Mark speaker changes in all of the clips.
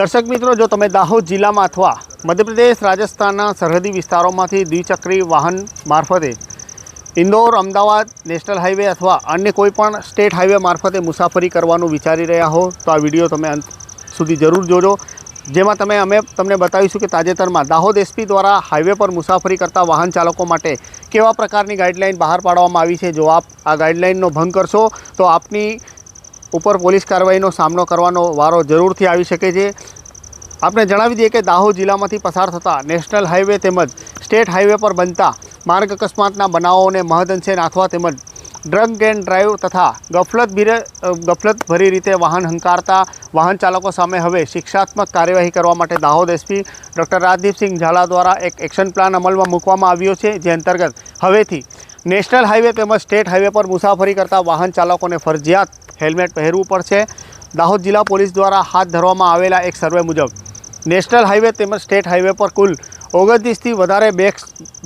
Speaker 1: દર્શક મિત્રો, જો તમે દાહોદ જિલ્લામાં અથવા મધ્યપ્રદેશ, રાજસ્થાનના સરહદી વિસ્તારોમાંથી દ્વિચક્રી વાહન મારફતે ઇન્દોર, અમદાવાદ, નેશનલ હાઈવે અથવા અન્ય કોઈપણ સ્ટેટ હાઈવે મારફતે મુસાફરી કરવાનું વિચારી રહ્યા હો, તો આ વીડિયો તમે અંત સુધી જરૂર જોજો. જેમાં તમે, અમે તમને બતાવીશું કે તાજેતરમાં દાહોદ એસપી દ્વારા હાઈવે પર મુસાફરી કરતા વાહન ચાલકો માટે કેવા પ્રકારની ગાઈડલાઇન બહાર પાડવામાં આવી છે, જો આપ આ ગાઈડલાઇનનો ભંગ કરશો, તો આપની ઉપર પોલીસ કાર્યવાહીનો સામનો કરવાનો વારો જરૂરથી આવી શકે છે. આપણે જણાવી દઈએ કે દાહોદ જિલ્લામાંથી પસાર થતા નેશનલ હાઈવે તેમજ સ્ટેટ હાઈવે પર બનતા માર્ગ અકસ્માતના બનાવોને મહદઅંશે નાથવા તેમજ ડ્રગ એન્ડ ડ્રાઈવ તથા ગફલત ભીરે ગફલત ભરી રીતે વાહન હંકારતા વાહન ચાલકો સામે હવે શિક્ષાત્મક કાર્યવાહી કરવા માટે દાહોદ એસપી ડૉક્ટર રાજદીપસિંહ ઝાલા દ્વારા એક એક્શન પ્લાન અમલમાં મૂકવામાં આવ્યો છે, જે અંતર્ગત હવેથી નેશનલ હાઈવે તેમજ સ્ટેટ હાઈવે પર મુસાફરી કરતા વાહન ચાલકોને ફરજિયાત હેલ્મેટ પહેરવું પડશે. દાહોદ જિલ્લા પોલીસ દ્વારા હાથ ધરવામાં આવેલા એક સર્વે મુજબ, નેશનલ હાઈવે તેમજ સ્ટેટ હાઈવે પર કુલ ઓગણત્રીસથી વધારે બેક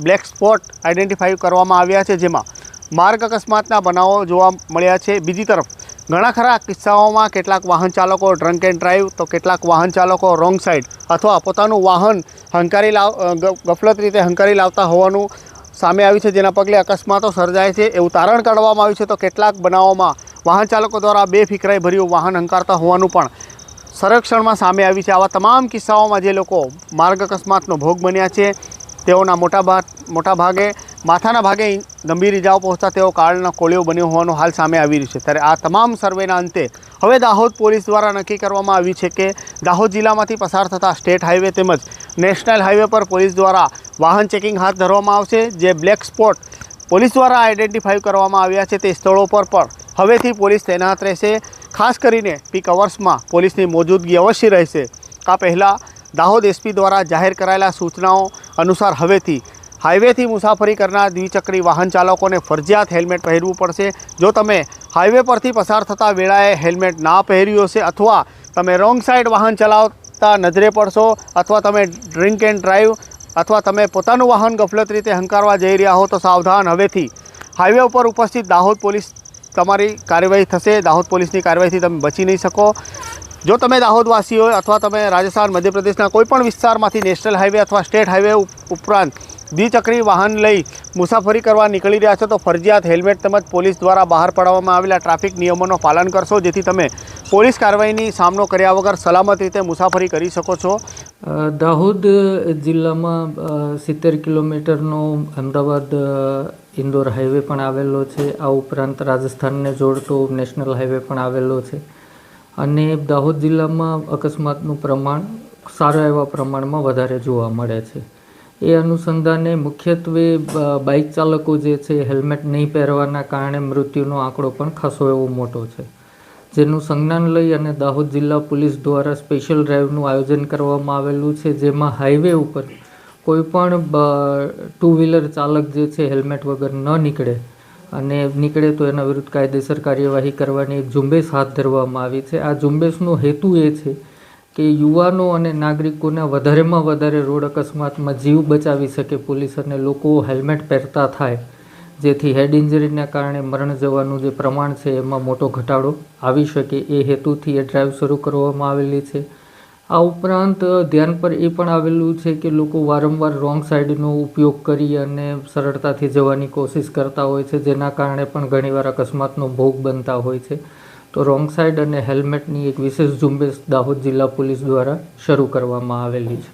Speaker 1: બ્લેક સ્પોટ આઇડેન્ટિફાઈ કરવામાં આવ્યા છે, જેમાં માર્ગ અકસ્માતના બનાવો જોવા મળ્યા છે. બીજી તરફ, ઘણા ખરા કિસ્સાઓમાં કેટલાક વાહન ચાલકો ડ્રંક એન્ડ ડ્રાઈવ, તો કેટલાક વાહન ચાલકો રોંગ સાઈડ અથવા પોતાનું વાહન હંકારી લાવ ગફલત રીતે હંકારી લાવતા હોવાનું સામે આવ્યું છે. જેના પગલે અકસ્માતો સર્જાય છે. એવું તારણ કાઢવામાં આવ્યું છે. તો કેટલાક બનાવોમાં વાહન ચાલકો દ્વારા બેફિકરાઈ ભર્યું વાહન હંકારતા હોવાનું પણ સંરક્ષણમાં સામે આવી છે. આવા તમામ કિસ્સાઓમાં જે લોકો માર્ગ અકસ્માતનો ભોગ બન્યા છે, તેઓના મોટા ભાગ મોટા ભાગે, માથાના ભાગે ગંભીર ઇજાઓ પહોંચતા તેઓ કાળના કોળીઓ બન્યો હોવાનું હાલ સામે આવી રહ્યું છે. ત્યારે આ તમામ સર્વેના અંતે હવે દાહોદ પોલીસ દ્વારા નક્કી કરવામાં આવ્યું છે કે દાહોદ જિલ્લામાંથી પસાર થતા સ્ટેટ હાઈવે તેમજ નેશનલ હાઈવે પર પોલીસ દ્વારા વાહન ચેકિંગ હાથ ધરવામાં આવશે. જે બ્લેક સ્પોટ પોલીસ દ્વારા આઈડેન્ટિફાઈ કરવામાં આવ્યા છે તે સ્થળો પર પણ હવેથી પોલીસ તૈનાત રહેશે. ખાસ કરીને પીક અવર્સમાં પોલીસની મોજૂદગી અવશ્ય રહેશે. આ પહેલાં દાહોદ એસપી દ્વારા જાહેર કરાયેલા સૂચનાઓ અનુસાર હવેથી હાઈવેથી મુસાફરી કરનાર દ્વિચક્રી વાહન ચાલકોને ફરજિયાત હેલ્મેટ પહેરવું પડશે. જો તમે હાઈવે પરથી પસાર થતા વેળાએ હેલ્મેટ ના પહેર્યું હશે અથવા તમે રોંગ સાઈડ વાહન ચલાવતા નજરે પડશો અથવા તમે ડ્રિંક એન્ડ ડ્રાઈવ અથવા તમે પોતાનું વાહન ગફલત રીતે હંકારવા જઈ રહ્યા હો તો સાવધાન હવેથી હાઈવે ઉપર ઉપસ્થિત દાહોદ પોલીસ તમારી કાર્યવાહી થશે, દાહોદ પોલીસની કાર્યવાહીથી તમે બચી નહીં શકો. જો તમે દાહોદવાસી હોય અથવા તમે રાજસ્થાન, મધ્યપ્રદેશના કોઈપણ વિસ્તારમાંથી નેશનલ હાઈવે અથવા સ્ટેટ હાઈવે ઉપરાંત દ્વિચક્રી વાહન લઈ મુસાફરી કરવા નીકળી રહ્યા છો, તો ફરજિયાત હેલ્મેટ તેમજ પોલીસ દ્વારા બહાર પાડવામાં આવેલા ટ્રાફિક નિયમોનું પાલન કરશો, જેથી તમે પોલીસ કાર્યવાહીની સામનો કર્યા વગર સલામત રીતે મુસાફરી કરી શકો છો.
Speaker 2: દાહોદ જિલ્લામાં સિત્તેર કિલોમીટરનો અમદાવાદ ઇન્દોર હાઈવે પણ આવેલો છે. આ ઉપરાંત રાજસ્થાનને જોડતો નેશનલ હાઈવે પણ આવેલો છે. અને દાહોદ જિલ્લામાં અકસ્માતનું પ્રમાણ સારા એવા પ્રમાણમાં વધારે જોવા મળે છે. એ અનુસંધાને મુખ્યત્વે બાઇક ચાલકો જે છે, હેલ્મેટ નહીં પહેરવાના કારણે મૃત્યુનો આંકડો પણ ખાસો એવો મોટો છે. જેનું સંજ્ઞાન લઈ અને દાહોદ જિલ્લા પોલીસ દ્વારા સ્પેશિયલ ડ્રાઈવનું આયોજન કરવામાં આવેલું છે, જેમાં હાઈવે ઉપર કોઈપણ ટુ વ્હીલર ચાલક જે છે, હેલ્મેટ વગર ન નીકળે અને નીકળે તો એના વિરુદ્ધ કાયદેસર કાર્યવાહી કરવાની એક ઝુંબેશ હાથ ધરવામાં આવી છે. આ ઝુંબેશનો હેતુ એ છે કે યુવાનો અને નાગરિકોના વધારેમાં વધારે રોડ અકસ્માતમાં જીવ બચાવી શકે પોલીસ અને લોકો હેલ્મેટ પહેરતા થાય, જેથી હેડ ઇન્જરીના કારણે મરણ જવાનું જે પ્રમાણ છે એમાં મોટો ઘટાડો આવી શકે એ હેતુથી એ ડ્રાઈવ શરૂ કરવામાં આવેલી છે. આ ઉપરાંત ધ્યાન પર એ પણ આવેલું છે કે લોકો વારંવાર રોંગ સાઈડનો ઉપયોગ કરી અને સરળતાથી જવાની કોશિશ કરતા હોય છે, જેના કારણે પણ ઘણીવાર અકસ્માતનો ભોગ બનતા હોય છે. તો રોંગ સાઈડ અને હેલ્મેટની એક વિશેષ ઝુંબેશ દાહોદ જિલ્લા પોલીસ દ્વારા શરૂ કરવામાં આવેલી છે.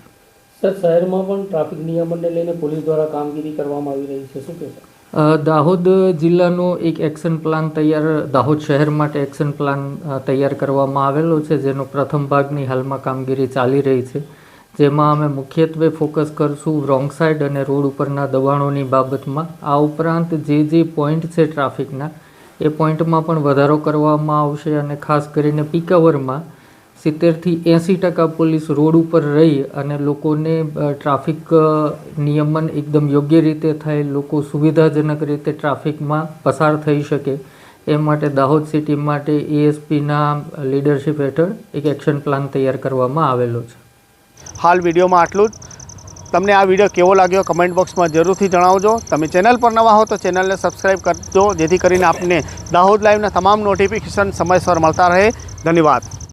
Speaker 3: સર શહેરમાં પણ ટ્રાફિક નિયમનને લઈને પોલીસ દ્વારા કામગીરી કરવામાં આવી રહી છે. શું કહેશો?
Speaker 2: દાહોદ જિલ્લાનો એક એક્શન પ્લાન તૈયાર દાહોદ શહેર માટે એક્શન પ્લાન તૈયાર કરવામાં આવેલો છે જેનો પ્રથમ ભાગની હાલમાં કામગીરી ચાલી રહી છે. જેમાં અમે મુખ્યત્વે ફોકસ કરશું રોંગ સાઈડ અને રોડ ઉપરના દબાણોની બાબતમાં. આ ઉપરાંત જે જે પોઈન્ટ છે ટ્રાફિકના એ પોઈન્ટમાં પણ વધારો કરવામાં આવશે અને ખાસ કરીને પીક અવરમાં સિત્તેરથી એંસી ટકા પોલીસ રોડ ઉપર રહી અને લોકોને ટ્રાફિક નિયમન એકદમ યોગ્ય રીતે થાય, લોકો સુવિધાજનક રીતે ટ્રાફિકમાં પસાર થઈ શકે, એ માટે દાહોદ સિટી માટે એએસપીના લીડરશિપ હેઠળ એક એક્શન પ્લાન તૈયાર કરવામાં આવેલો છે.
Speaker 1: હાલ વિડીયોમાં આટલું જ. તમને આ વીડિયો કેવો લાગ્યો કમેન્ટ બોક્સમાં જરૂરથી જણાવજો. તમે ચેનલ પર નવા હો તો ચેનલને સબસ્ક્રાઈબ કરજો, જેથી કરીને આપને દાહોદ લાઈવના તમામ નોટિફિકેશન સમયસર મળતા રહે. ધન્યવાદ.